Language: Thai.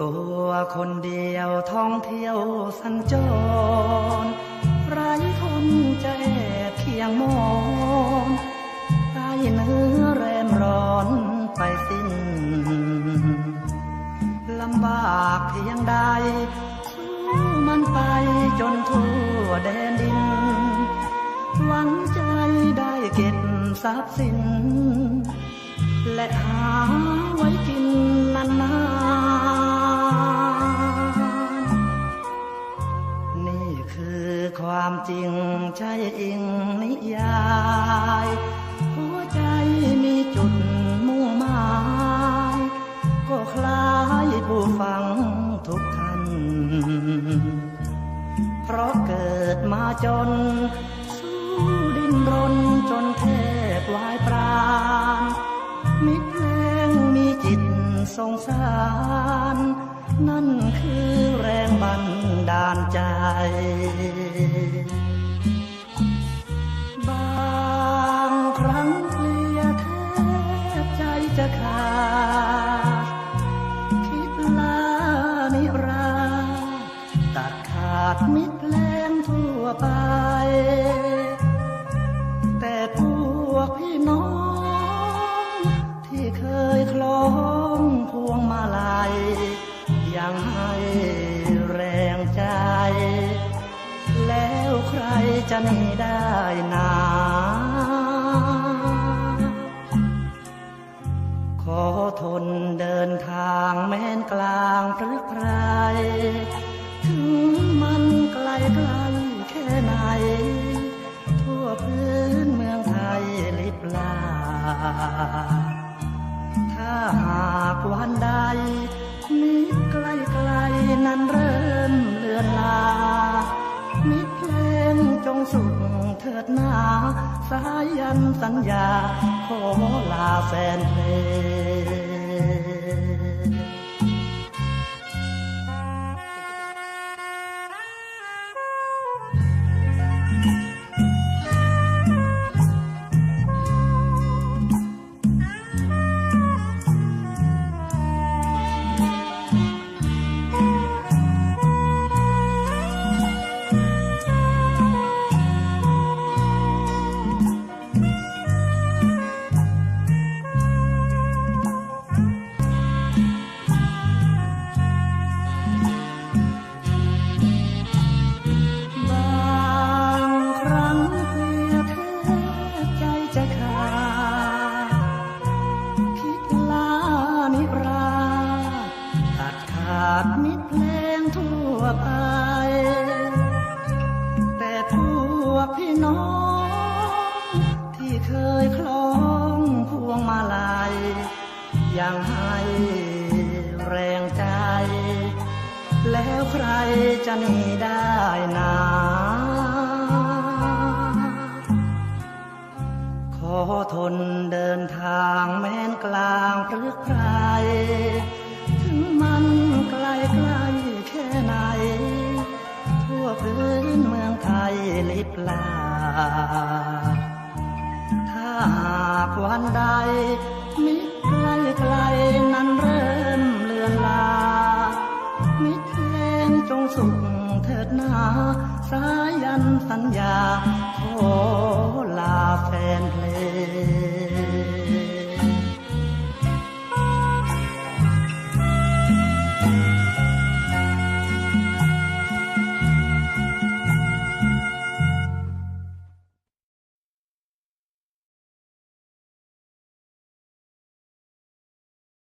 ตัวคนเดียวท่องเที่ยวสัญจรไร้คนใจเคียงมองใต้เนื้อแรมร้อนไปสิ้นลำบากเพียงใดสู้มันไปจนทั่วแดนดิน หวังใจได้เก็บทรัพย์สิน และหาไว้กินนาน นี่คือความจริงใช่อิงนิยาย หัวใจมีจุดมุ่งหมาย ก็คล้ายผู้ฟังทุกท่าน เพราะเกิดมาจน สู้ดิ้นรนจนแทบวายปราณมิตรแรงมีจิตสงสาร ใจบางครั้งเพลียแทบใจจะขาดคิดลานิราตัดขาดมิตรแรงทั่วไป แต่พวกพี่น้อง ใครจะหนีได้นาขอทนเดินทางแม้นกลางพรึกไพรถึงมันไกลไกลแค่ไหน ทั่วพื้นเมืองไทยลิบลา สายันสัญญาขอลาแฟนเพลง ยังให้แรงใจ แล้วใครจะหนีได้นาขอทนเดินทางแม้นกลางพรึกไพรถึงมันไกลไกลแค่ไหน ทั่วพื้นเมืองไทยลิบลา ถ้าหากวันใด งจงสุขเถิดนาสายันสัญญาขอลาแฟนเพลง